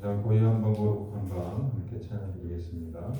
자, 고요 한번 고록 한번 함께 찬양 드리겠습니다.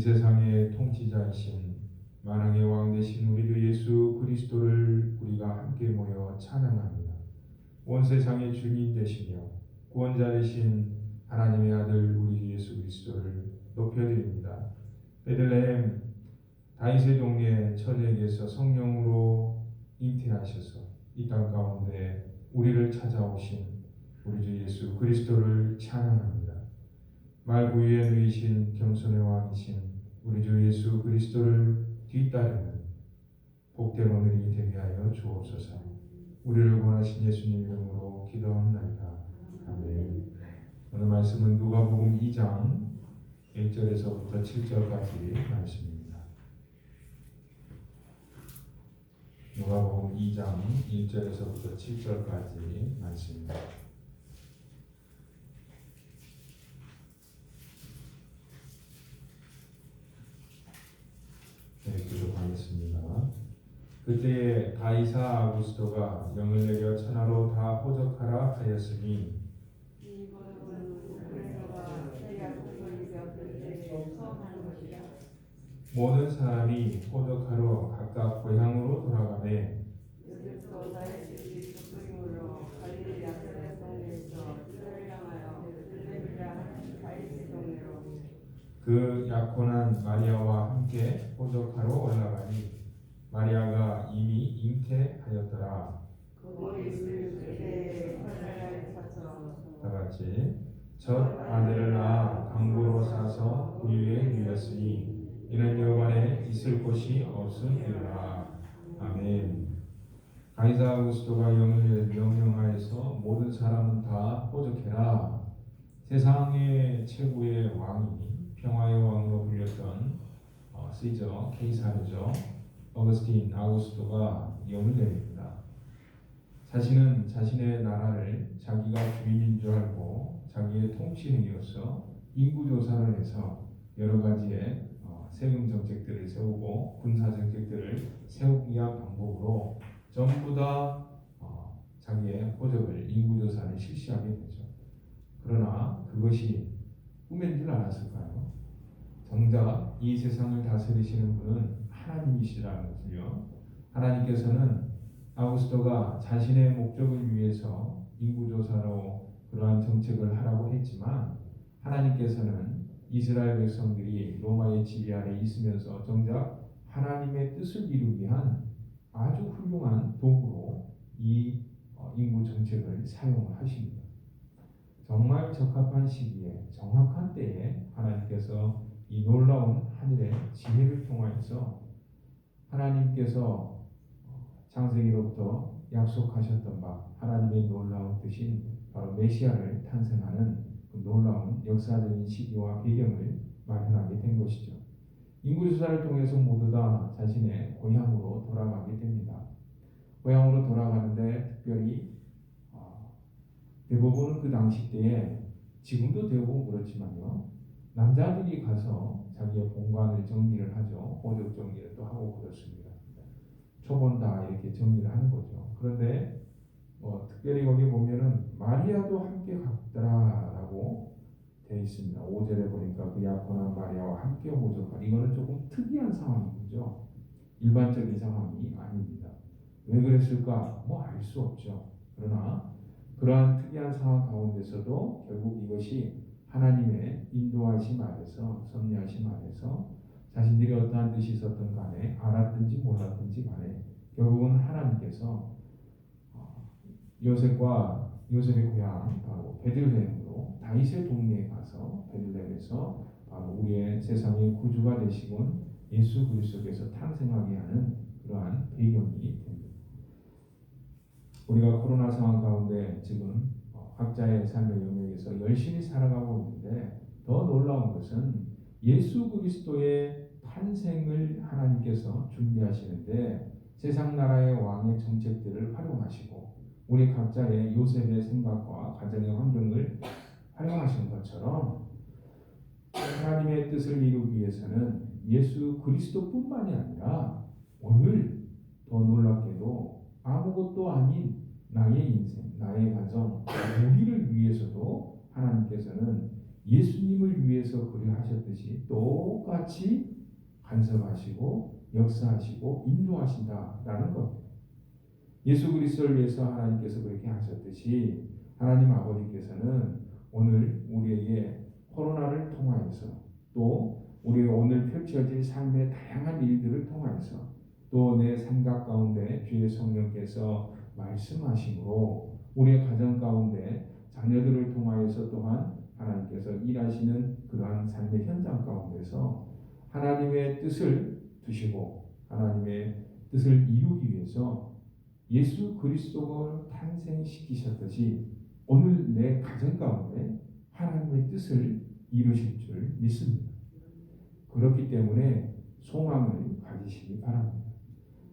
세상의 통치자이신 만왕의 왕 되신 우리 주 예수 그리스도를 우리가 함께 모여 찬양합니다. 온 세상의 주님 되시며 구원자 되신 하나님의 아들 우리 주 예수 그리스도를 높여드립니다. 베들레헴 다윗의 동네 처녀에게서 성령으로 잉태하셔서 이 땅 가운데 우리를 찾아오신 우리 주 예수 그리스도를 찬양합니다. 말구 위에 누이신 겸손의 왕이신 우리 주 예수 그리스도를 뒤따르는 복된 오늘이 되게 하여 주옵소서. 우리를 원하신 예수님 이름으로 기도합나이다. 아멘. 오늘 말씀은 누가복음 2장 1절에서부터 7절까지 말씀입니다. 누가복음 2장 1절에서부터 7절까지 말씀입니다. 네, 기록하겠습니다. 그때 가이사 아구스토가 명을 내려 천하로 다 호적하라 하였으니 모든 사람이 호적하러 각각 고향으로 돌아가매 그 약혼한 마리아와 함께 호적하러 올라가니 마리아가 이미 잉태하였더라. 다 같이 첫 아들을 낳아 강보로 사서 우유에 누렸으니 이는 여관에 있을 곳이 없음이라. 아멘. 가이사 아우구스토가 영을 명령하여서 모든 사람은 다 호적해라. 세상의 최고의 왕이 평화의 왕으로 불렸던 어, 시저 케이사르죠. 어거스틴 아우구스토가 영을 내립니다. 자신은 자신의 나라를 자기가 주인인 줄 알고 자기의 통치 행위로서 인구 조사를 해서 여러 가지의 어, 세금 정책들을 세우고 군사 정책들을 세우기 위한 방법으로 전부 다 어, 자기의 호적을 인구 조사를 실시하게 되죠. 그러나 그것이 꿈인 줄 알았을까요? 정작 이 세상을 다스리시는 분은 하나님이시라는 것을요. 하나님께서는 아우구스토가 자신의 목적을 위해서 인구조사로 그러한 정책을 하라고 했지만 하나님께서는 이스라엘 백성들이 로마의 지배 아래 있으면서 정작 하나님의 뜻을 이루기 위한 아주 훌륭한 도구로 이 어, 인구 정책을 사용하십니다. 정말 적합한 시기에 정확한 때에 하나님께서 이 놀라운 하늘의 지혜를 통하여서 하나님께서 창세기로부터 약속하셨던 바 하나님의 놀라운 뜻인 바로 메시아를 탄생하는 그 놀라운 역사적인 시기와 배경을 마련하게 된 것이죠. 인구조사를 통해서 모두 다 자신의 고향으로 돌아가게 됩니다. 고향으로 돌아가는데 특별히 어, 대부분은 그 당시 때에 지금도 대부분 그렇지만요. 남자들이 가서 자기의 본관을 정리를 하죠. 호적 정리를 또 하고 그렇습니다. 초본 다 이렇게 정리를 하는 거죠. 그런데 어, 특별히 거기 보면은 마리아도 함께 갔더라라고 되어 있습니다. 5절에 보니까 그 약혼한 마리아와 함께 호적한 이거는 조금 특이한 상황인 거죠. 일반적인 상황이 아닙니다. 왜 그랬을까? 뭐 알 수 없죠. 그러나 그러한 특이한 상황 가운데서도 결국 이것이 하나님의 인도하심 아래서 섭리하심 아래서 자신들이 어떠한 뜻이 있었던 간에 알았든지 몰랐든지 간에 결국은 하나님께서 어, 요셉과 요셉의 고향 바로 베들레헴으로 다윗의 동네에 가서 베들레헴에서 바로 우리의 세상의 구주가 되시곤 예수 그리스도께서 탄생하게 하는 그러한 배경이 됩니다. 우리가 코로나 상황 가운데 지금 어, 각자의 삶의 영역에서 열심히 살아가고 있는데 더 놀라운 것은 예수 그리스도의 탄생을 하나님께서 준비하시는데 세상 나라의 왕의 정책들을 활용하시고 우리 각자의 요셉의 생각과 가정의 환경을 활용하신 것처럼 하나님의 뜻을 이루기 위해서는 예수 그리스도뿐만이 아니라 오늘 더 놀랍게도 아무것도 아닌 나의 인생, 나의 가정, 우리를 위해서도 하나님께서는 예수님을 위해서 그리하셨듯이 똑같이 간섭하시고 역사하시고 인도하신다라는 것. 예수 그리스도를 위해서 하나님께서 그렇게 하셨듯이 하나님 아버지께서는 오늘 우리에게 코로나를 통하여서 또 우리 오늘 펼쳐질 삶의 다양한 일들을 통하여서 또 내 생각 가운데 주의 성령께서 말씀하심으로 우리의 가정 가운데 자녀들을 통하여서 또한 하나님께서 일하시는 그러한 삶의 현장 가운데서 하나님의 뜻을 두시고 하나님의 뜻을 이루기 위해서 예수 그리스도를 탄생시키셨듯이 오늘 내 가정 가운데 하나님의 뜻을 이루실 줄 믿습니다. 그렇기 때문에 소망을 가지시기 바랍니다.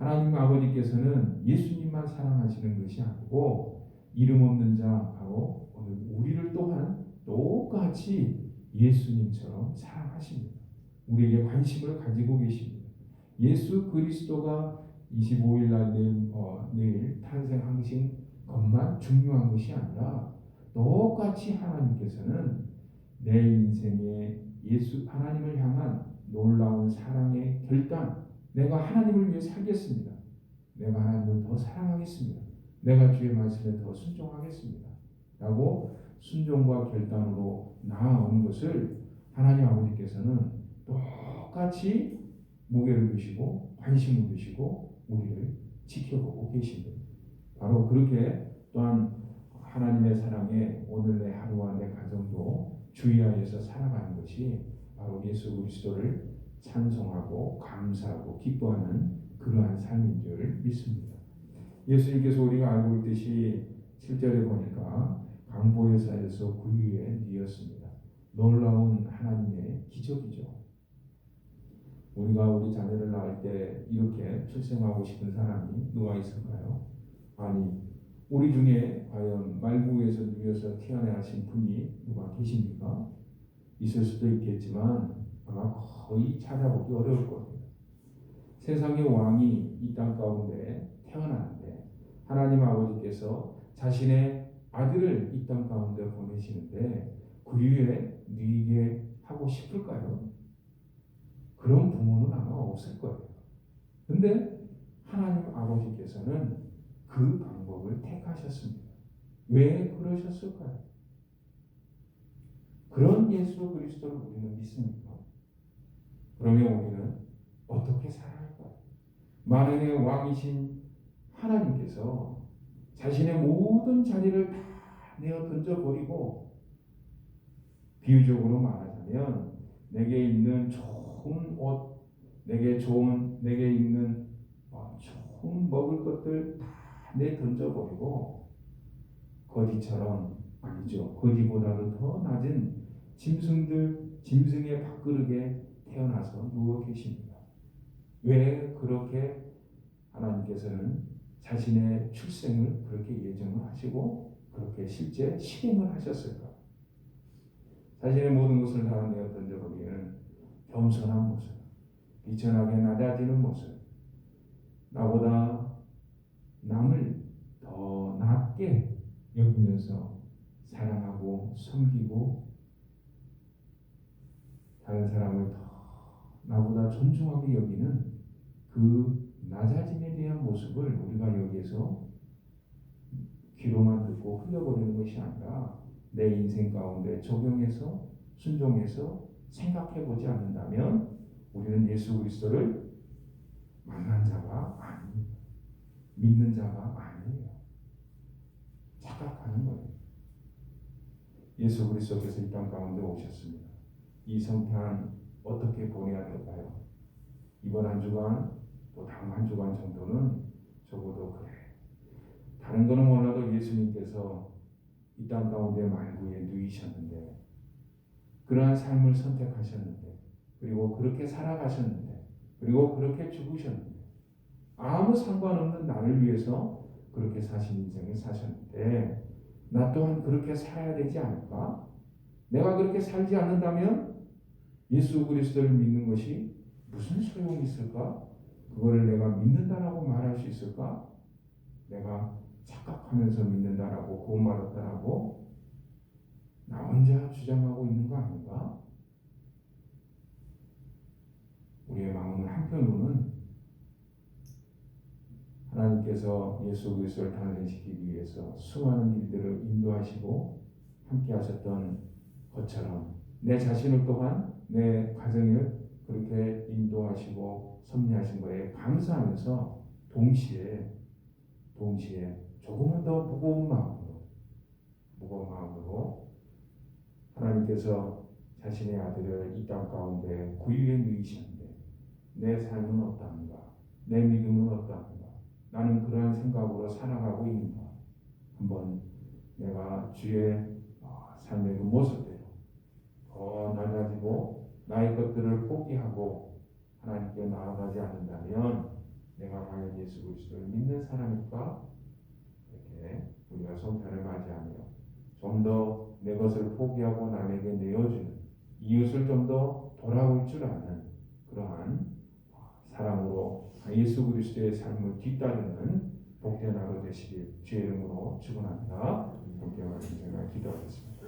하나님 아버지께서는 예수님만 사랑하시는 것이 아니고 이름 없는 자 바로 오늘 우리를 또한 똑같이 예수님처럼 사랑하십니다. 우리에게 관심을 가지고 계십니다. 예수 그리스도가 25일 날 내일, 어, 내일 탄생하신 것만 중요한 것이 아니라 똑같이 하나님께서는 내 인생에 예수 하나님을 향한 놀라운 사랑의 결단 내가 하나님을 위해 살겠습니다. 내가 하나님을 더 사랑하겠습니다. 내가 주의 말씀에 더 순종하겠습니다. 라고 순종과 결단으로 나아온 것을 하나님 아버지께서는 똑같이 무게를 두시고 관심을 두시고 우리를 지켜보고 계십니다. 바로 그렇게 또한 하나님의 사랑에 오늘 내 하루와 내 가정도 주의하여서 살아가는 것이 바로 예수 그리스도를 찬송하고 감사하고 기뻐하는 그러한 삶인 줄 믿습니다. 예수님께서 우리가 알고 있듯이 7절에 보니까 강보에사에서 구유에 뉘었습니다. 놀라운 하나님의 기적이죠. 우리가 우리 자녀를 낳을 때 이렇게 출생하고 싶은 사람이 누가 있을까요? 아니, 우리 중에 과연 말구에서 누워서 태어나신 분이 누가 계십니까? 있을 수도 있겠지만 아마 거의 찾아보기 어려울 겁니다. 세상의 왕이 이 땅 가운데 태어나는데 하나님 아버지께서 자신의 아들을 이 땅 가운데 보내시는데 그 위에 누이게 하고 싶을까요? 그런 부모는 아마 없을 거예요. 근데 하나님 아버지께서는 그 방법을 택하셨습니다. 왜 그러셨을까요? 그런 예수 그리스도를 우리는 믿습니까? 그러면 우리는 어떻게 살아야 할까요? 만왕의 왕이신 하나님께서 자신의 모든 자리를 다 내어 던져버리고 비유적으로 말하자면 내게 있는 좋은 옷, 내게 좋은 내게 있는 어, 좋은 먹을 것들 다 내 던져버리고 거지처럼 아니죠. 거지보다도 더 낮은 짐승들 짐승의 밥그릇에 태어나서 누워 계십니다. 왜 그렇게 하나님께서는 자신의 출생을 그렇게 예정을 하시고 그렇게 실제 실행을 하셨을까? 자신의 모든 것을 다 내어 던져버리는 겸손한 모습, 비천하게 낮아지는 모습, 나보다 남을 더 낮게 여기면서 사랑하고 섬기고 다른 사람을 더 나보다 존중하게 여기는 그 낮아짐에 대한 모습을 우리가 여기에서 귀로만 듣고 흘려버리는 것이 아니라 내 인생 가운데 적용해서 순종해서 생각해 보지 않는다면 우리는 예수 그리스도를 만난 자가 아닙니다. 믿는 자가 아니에요. 착각하는 거예요. 예수 그리스도께서 이 땅 가운데 오셨습니다. 이 성탄 어떻게 보내야 될까요? 이번 한 주간 또 다음 한 주간 정도는 적어도 그래. 다른 거는 몰라도 예수님께서 이 땅 가운데 말구에 누이셨는데 그러한 삶을 선택하셨는데 그리고 그렇게 살아가셨는데 그리고 그렇게 죽으셨는데 아무 상관없는 나를 위해서 그렇게 사신 인생을 사셨는데 나 또한 그렇게 살아야 되지 않을까? 내가 그렇게 살지 않는다면 예수 그리스도를 믿는 것이 무슨 소용이 있을까? 그거를 내가 믿는다라고 말할 수 있을까? 내가 착각하면서 믿는다라고 구원받았다라고 나 혼자 주장하고 있는 거 아닌가? 우리의 마음을 한편으로는 하나님께서 예수 그리스도를 탄생시키기 위해서 수많은 일들을 인도하시고 함께 하셨던 것처럼 내 자신을 또한 내 가정을 그렇게 인도하시고 섭리하신 거에 감사하면서 동시에 동시에 조금은 더 무거운 마음으로 무거운 마음으로 하나님께서 자신의 아들을 이 땅 가운데 구유에 누이셨는데 내 삶은 어떠한가? 내 믿음은 어떠한가 나는 그러한 생각으로 살아가고 있는가 한번 내가 주의 어, 삶의 그 모습대로 더 낮아지고 나의 것들을 포기하고 하나님께 나아가지 않는다면 내가 과연 예수 그리스도를 믿는 사람일까? 이렇게 우리가 성탄을 맞이하며 좀 더 내 것을 포기하고 남에게 내어주는 이웃을 좀 더 돌아올 줄 아는 그러한 사람으로 예수 그리스도의 삶을 뒤따르는 복된 하루 되시길 주의 이름으로 축원합니다. 함께 말씀 제가 기도하겠습니다.